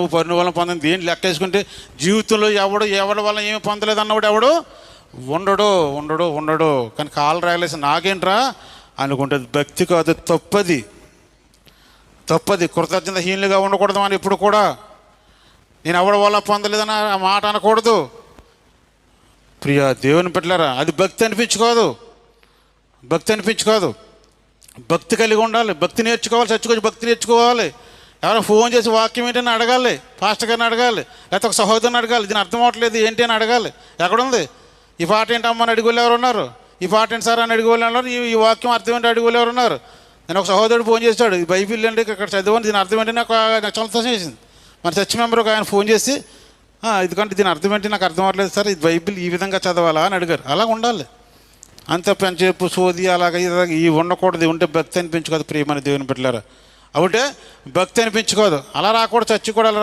పన్ను వల్ల పొందని దేని లెక్క వేసుకుంటే జీవితంలో ఎవడు ఎవడి వల్ల ఏమి పొందలేదు అన్నవాడు ఎవడు? ఉండడు ఉండడు ఉండడు. కానీ కాలు రాయలేసి నాకేంట్రా? అనుకుంటే అది భక్తి కాదు తప్పది. తప్పది. కృతజ్ఞతహీనులుగా ఉండకూడదు అని ఇప్పుడు కూడా. నేను ఎవడి వల్ల పొందలేదని ఆ మాట అనకూడదు. ప్రియ దేవుని పెట్టలేరా అది భక్తి అనిపించుకోదు. భక్తి అనిపించుకోదు. భక్తి కలిగి ఉండాలి. భక్తి నేర్చుకోవాలి చచ్చుకొని భక్తి నేర్చుకోవాలి. ఎవరైనా ఫోన్ చేసి వాక్యం ఏంటని అడగాలి పాస్టర్ గారిని అడగాలి లేకపోతే ఒక సహోదరుని అడగాలి దీని అర్థం అవట్లేదు ఏంటి అని అడగాలి. ఎక్కడుంది? ఈ పాట ఏంటి అమ్మని అడిగి ఎవరు ఉన్నారు ఈ పాట ఏంటి సార్ అని అడిగి ఉన్నారు ఈ ఈ వాక్యం అర్థం ఏంటి అడిగి ఎవరు ఉన్నారు నేను ఒక సహోదరుడు ఫోన్ చేస్తాడు ఈ బైబిల్ అండి ఇక్కడ చదివని దీని అర్థం ఏంటి నాకు నాకు సంతోషం చేసింది మన చర్చ్ మెంబర్ ఒక ఆయన ఫోన్ చేసి ఎందుకంటే దీని అర్థం ఏంటి? నాకు అర్థం అవ్వట్లేదు సార్ ఇది బైబిల్ ఈ విధంగా చదవాలా? అని అడిగారు. అలా ఉండాలి. అంత పెంచేపు సోది అలాగ ఇలాగ ఉండకూడదు ఉంటే భక్తి అనిపించుకోదు ప్రియమని దేవుని పెట్టలేరా అప్పుడే భక్తి అనిపించుకోదు. అలా రాకూడదు చచ్చి కూడా అలా